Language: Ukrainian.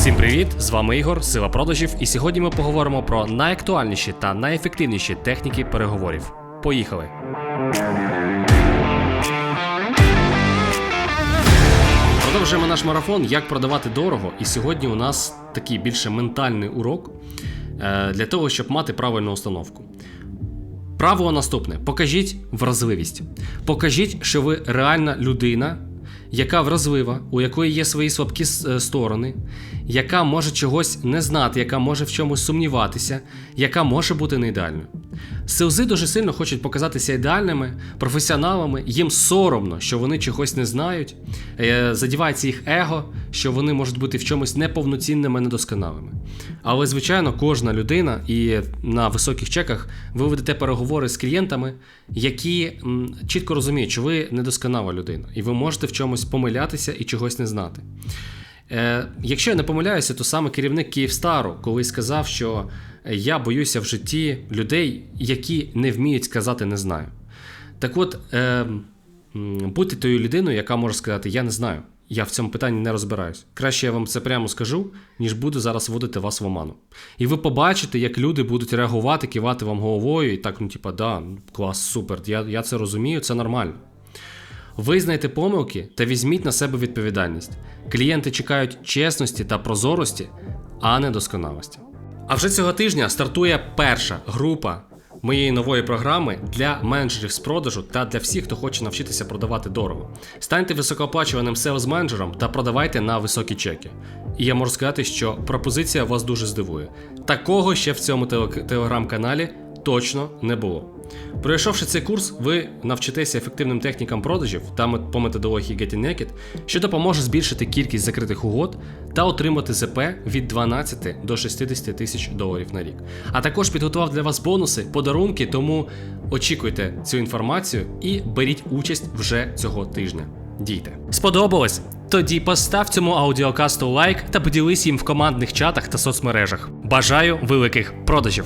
Всім привіт! З вами Ігор, Сила продажів, і сьогодні ми поговоримо про найактуальніші та найефективніші техніки переговорів. Поїхали! Продовжуємо наш марафон Як продавати дорого. І сьогодні у нас такий більше ментальний урок е, для того, щоб мати правильну установку. Правило наступне: покажіть вразливість. Покажіть, що ви реальна людина, яка вразлива, у якої є свої слабкі е, сторони, яка може чогось не знати, яка може в чомусь сумніватися, яка може бути не ідеальною. Селзи дуже сильно хочуть показатися ідеальними, професіоналами, їм соромно, що вони чогось не знають, е, задівається їх его, що вони можуть бути в чомусь неповноцінними, недосконалими. Але, звичайно, кожна людина і на високих чеках ви ведете переговори з клієнтами, які чітко розуміють, що ви недосконала людина, і ви можете в чомусь помилятися і чогось не знати. Е, якщо я не помиляюся, то саме керівник Київстару колись сказав, що я боюся в житті людей, які не вміють сказати не знаю. Так от, е, будьте тою людиною, яка може сказати Я не знаю, я в цьому питанні не розбираюсь. Краще я вам це прямо скажу, ніж буду зараз вводити вас в оману. І ви побачите, як люди будуть реагувати, кивати вам головою, і так, ну, типа, да, клас, супер, я, я це розумію, це нормально. Визнайте помилки та візьміть на себе відповідальність. Клієнти чекають чесності та прозорості, а не досконалості. А вже цього тижня стартує перша група моєї нової програми для менеджерів з продажу та для всіх, хто хоче навчитися продавати дорого. Станьте високооплачуваним селс менеджером та продавайте на високі чеки. І я можу сказати, що пропозиція вас дуже здивує. Такого ще в цьому теле- телеграм-каналі точно не було. Пройшовши цей курс, ви навчитеся ефективним технікам продажів та по методології Getting Naked, що допоможе збільшити кількість закритих угод та отримати ЗП від 12 до 60 тисяч доларів на рік. А також підготував для вас бонуси, подарунки, тому очікуйте цю інформацію і беріть участь вже цього тижня. Дійте. Сподобалось? Тоді постав цьому аудіокасту лайк та поділись їм в командних чатах та соцмережах. Бажаю великих продажів!